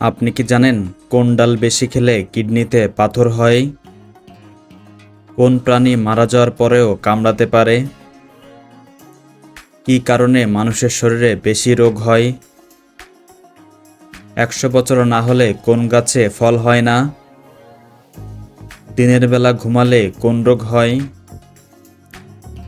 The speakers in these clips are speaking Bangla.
আপনি কি জানেন কোন ডাল বেশি খেলে কিডনিতে পাথর হয়? কোন প্রাণী মারা যাওয়ার পরেও কামড়াতে পারে? কী কারণে মানুষের শরীরে বেশি রোগ হয়? একশো বছর না হলে কোন গাছে ফল হয় না? দিনের বেলা ঘুমালে কোন রোগ হয়?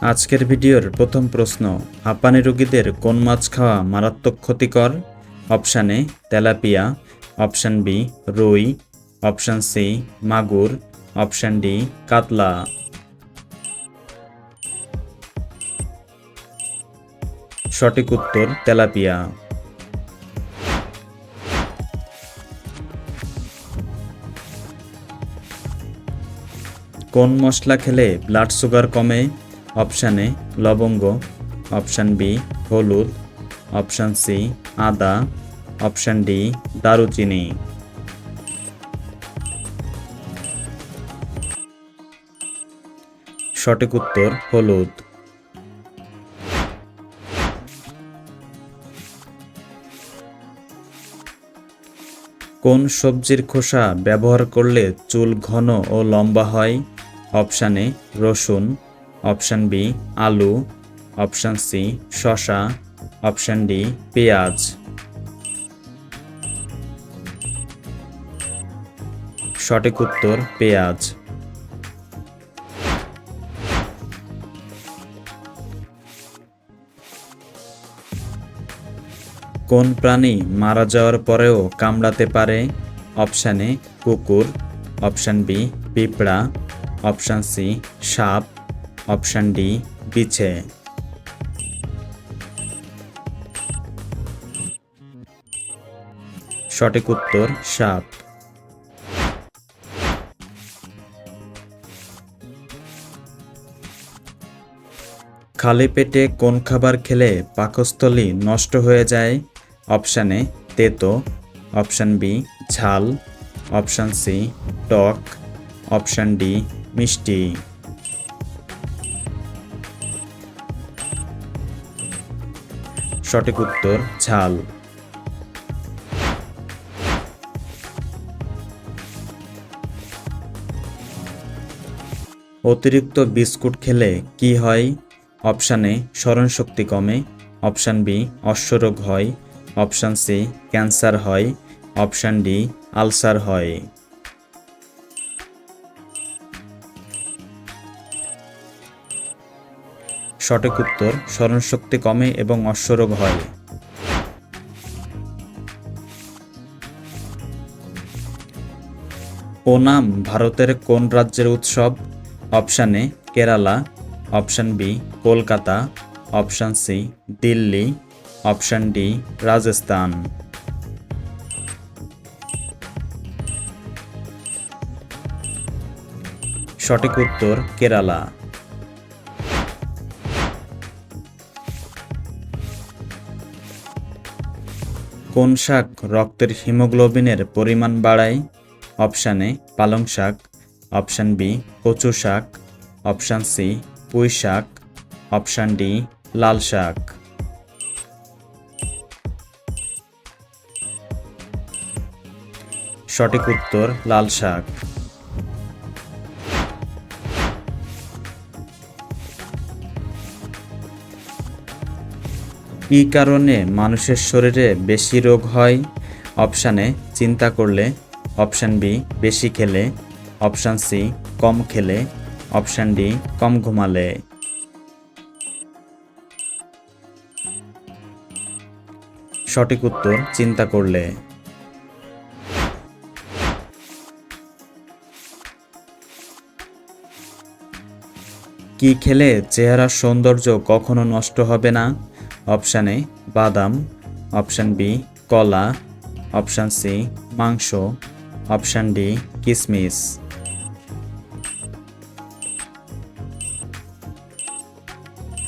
আজকের ভিডিওর প্রথম প্রশ্ন, হাঁপানি রোগীদের কোন মাছ খাওয়া মারাত্মক ক্ষতিকর? Option A, tilapia. Option B, রুই। অপশান সি, মাগুর। অপশান ডি, কাতলা। সঠিক উত্তর, তেলাপিয়া। কোন মশলা খেলে ব্লাড সুগার কমে? অপশান এ লবঙ্গ অপশান বি হলুদ অপশান সি আদা অপশান ডি দারুচিনি সঠিক উত্তর, হলুদ। কোন সবজির খোসা ব্যবহার করলে চুল ঘন ও লম্বা হয়? অপশানে রসুন। অপশান বি, আলু। অপশান সি শশা অপশান ডি, পেঁয়াজ। সঠিক উত্তর, পেঁয়াজ। কোন প্রাণী মারা যাওয়ার পরেও কামড়াতে পারে? অপশান কুকুর। অপশান বি, পিঁপড়া। অপশান সি, সাপ। অপশান ডি বিছে সঠিক উত্তর, সাপ। খালি পেটে কোন খাবার খেলে পাকস্থলী নষ্ট হয়ে যায়? অপশান এ, তেতো। অপশান বি, ঝাল। অপশান সি, টক। অপশান ডি, মিষ্টি। সঠিক উত্তর, ঝাল। অতিরিক্ত বিস্কুট খেলে কি হয়? অপশান এ স্মরণশক্তি কমে। অপশান বি, অশ্বরোগ হয়। অপশান সি, ক্যান্সার হয়। অপশান ডি, আলসার হয়। সঠিক উত্তর, স্মরণশক্তি কমে এবং অশ্বরোগ হয়। ওনাম ভারতের কোন রাজ্যের উৎসব? Option A, Kerala. Option B, Kolkata. Option C, Delhi. Option D, Rajasthan. সঠিক উত্তর, কেরালা। কোন শাক রক্তের হিমোগ্লোবিনের পরিমাণ বাড়ায়? অপশান এ, পালং শাক। অপশান বি, কচু শাক। অপশান সি, পুঁই শাক। অপশান ডি, লাল শাক। সঠিক উত্তর, লাল শাক। কী কারণে মানুষের শরীরে বেশি রোগ হয়? অপশানে চিন্তা করলে। অপশান বি, বেশি খেলে। অপশান সি, কম খেলে। অপশান ডি, কম ঘুমালে। সঠিক উত্তর, চিন্তা করলে। কি খেলে চেহারার সৌন্দর্য কখনো নষ্ট হবে না? অপশান এ বাদাম, অপশান বি কলা, অপশান সি মাংস, অপশান ডি কিসমিস।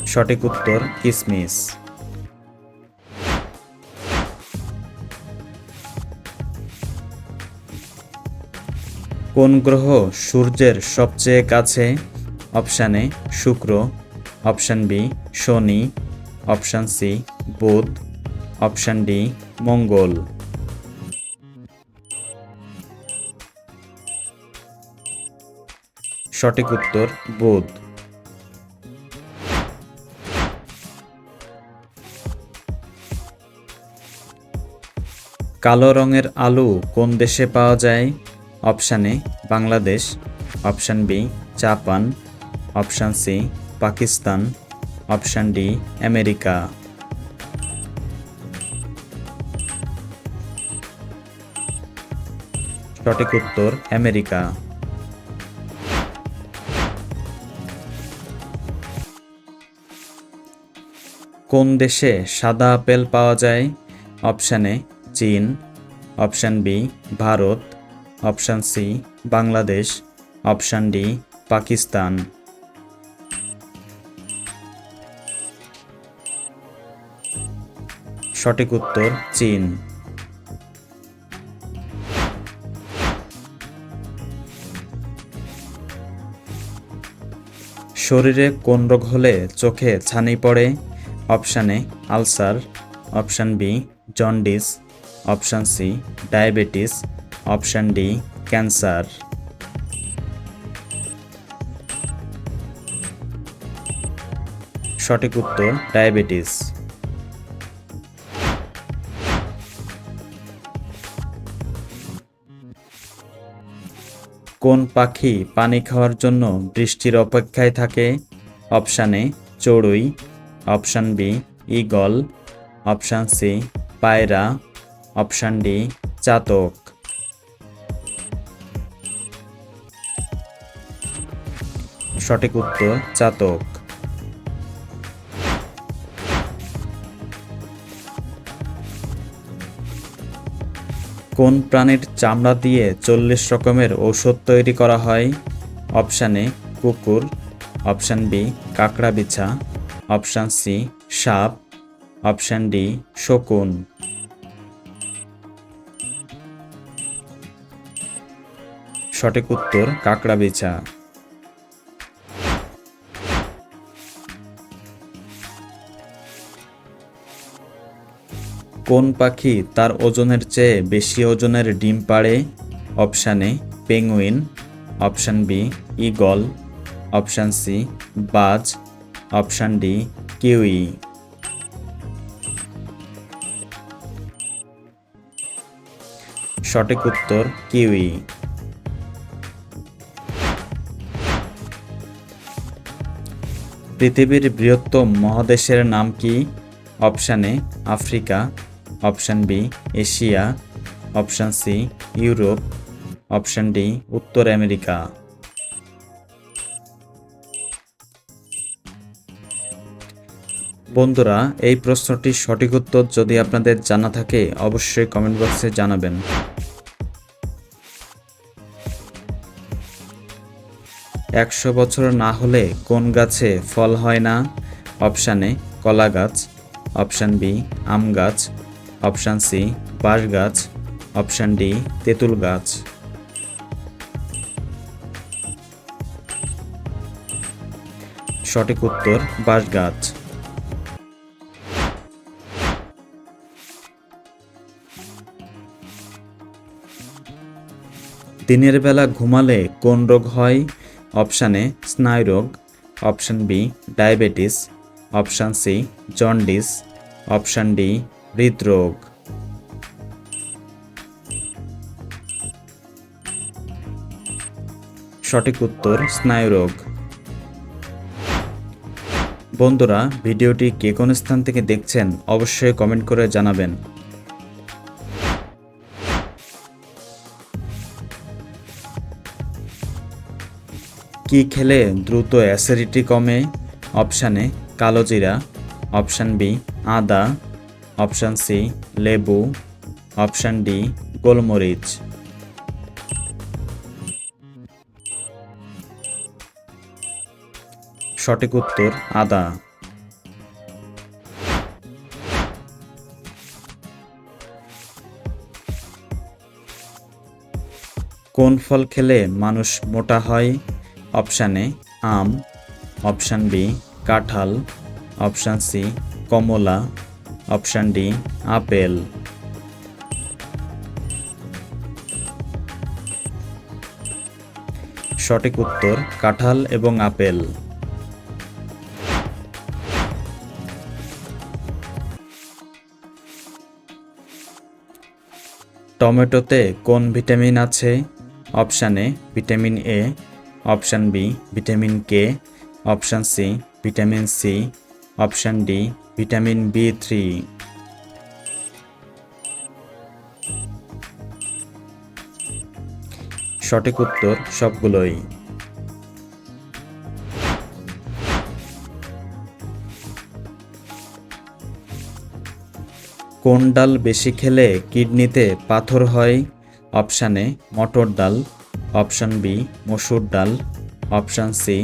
সঠিক উত্তর কিসমিস। কোন গ্রহ সূর্যের সবচেয়ে কাছে? অপশানে শুক্র, অপশান বি শনি অপশান সি, বুধ। অপশান ডি, মঙ্গল। সঠিক উত্তর, বুধ। কালো রঙের আলু কোন দেশে পাওয়া যায়? Option A, Bangladesh. Option B, Japan. Option C, Pakistan. Option D America সঠিক উত্তর আমেরিকা কোন দেশে সাদা আপেল পাওয়া যায়? অপশান এ চীন. Option B Bharat. Option C Bangladesh. Option D Pakistan. সঠিক উত্তর চীন। শরীরে কোন রোগ হলে চোখে ছানি পড়ে? Option A, ulcer. Option B, jaundice. Option C, diabetes. Option D, cancer. সঠিক উত্তর, ডায়াবেটিস। কোন পাখি পানি খাওয়ার জন্য বৃষ্টির অপেক্ষায় থাকে? অপশান এ, চড়ুই। Option B eagle option C, পায়রা। অপশান ডি, চাতক। সঠিক উত্তর, চাতক। কোন প্রাণীর চামড়া দিয়ে চল্লিশ রকমের ঔষধ তৈরি করা হয়? অপশান এ, কুকুর। অপশান বি, কাঁকড়া বিছা। অপশান সি, সাপ। অপশান ডি, শকুন। সঠিক উত্তর, কাঁকড়া বিছা। কোন পাখি তার ওজনের চেয়ে বেশি ওজনের ডিম পাড়ে? Option A, penguin. Option B, eagle. Option C, বাজ। Option D, kiwi. সঠিক উত্তর, কিউই। পৃথিবীর বৃহত্তম মহাদেশের নাম কি? Option A, Africa. Option B, Asia, option C, Europe, option D, উত্তর আমেরিকা। বন্ধুরা, এই প্রশ্নটির সঠিক উত্তর যদি আপনাদের জানা থাকে, অবশ্যই কমেন্ট বক্সে জানাবেন। একশো বছর না হলে কোন গাছে ফল হয় না? অপশানে কলা গাছ, অপশান বি, আম গাছ অপশান সি, বাঁশ গাছ। অপশান ডি, তেঁতুল গাছ। সঠিক উত্তর, বাঁশ গাছ। দিনের বেলা ঘুমালে কোন রোগ হয়? Option A স্নায়ুরোগ option B, diabetes. Option C, jaundice. Option D হৃদরোগ। সঠিক উত্তর, স্নায়ুরোগ। বন্ধুরা, ভিডিওটি কে কোন স্থান থেকে দেখছেন অবশ্যই কমেন্ট করে জানাবেন। কি খেলে দ্রুত অ্যাসিডিটি কমে? অপশানে এ, কালো জিরা। অপশান বি, আদা। অপশান সি, লেবু। অপশান ডি, গোলমরিচ। সঠিক উত্তর, আদা। কোন ফল খেলে মানুষ মোটা হয়? অপশান এ, আম। অপশান বি, কাঁঠাল। অপশান সি, কমলা। Option D, apple. সঠিক উত্তর, কাঁঠাল এবং আপেল। টমেটোতে কোন ভিটামিন আছে? Option A, vitamin A. Option B, vitamin K. Option C, vitamin C. Option D vitamin B three সঠিক উত্তর সবগুলোই। কোন ডাল বেশি খেলে কিডনিতে পাথর হয়? অপশান এ, মটর ডাল। অপশান বি, মসুর ডাল। অপশান সি,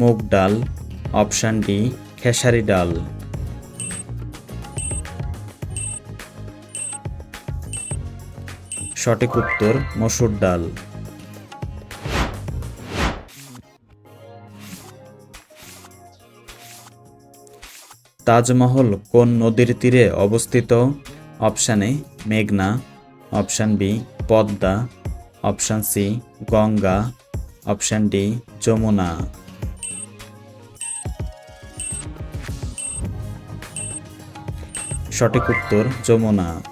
মুগ ডাল। অপশান ডি, খেসারি ডাল। সঠিক উত্তর মসুর ডাল। তাজমহল কোন নদীর তীরে অবস্থিত? অপশান এ, মেঘনা। Option B, Padma. Option C, Ganga. Option D, Jamuna. সঠিক উত্তর যমুনা।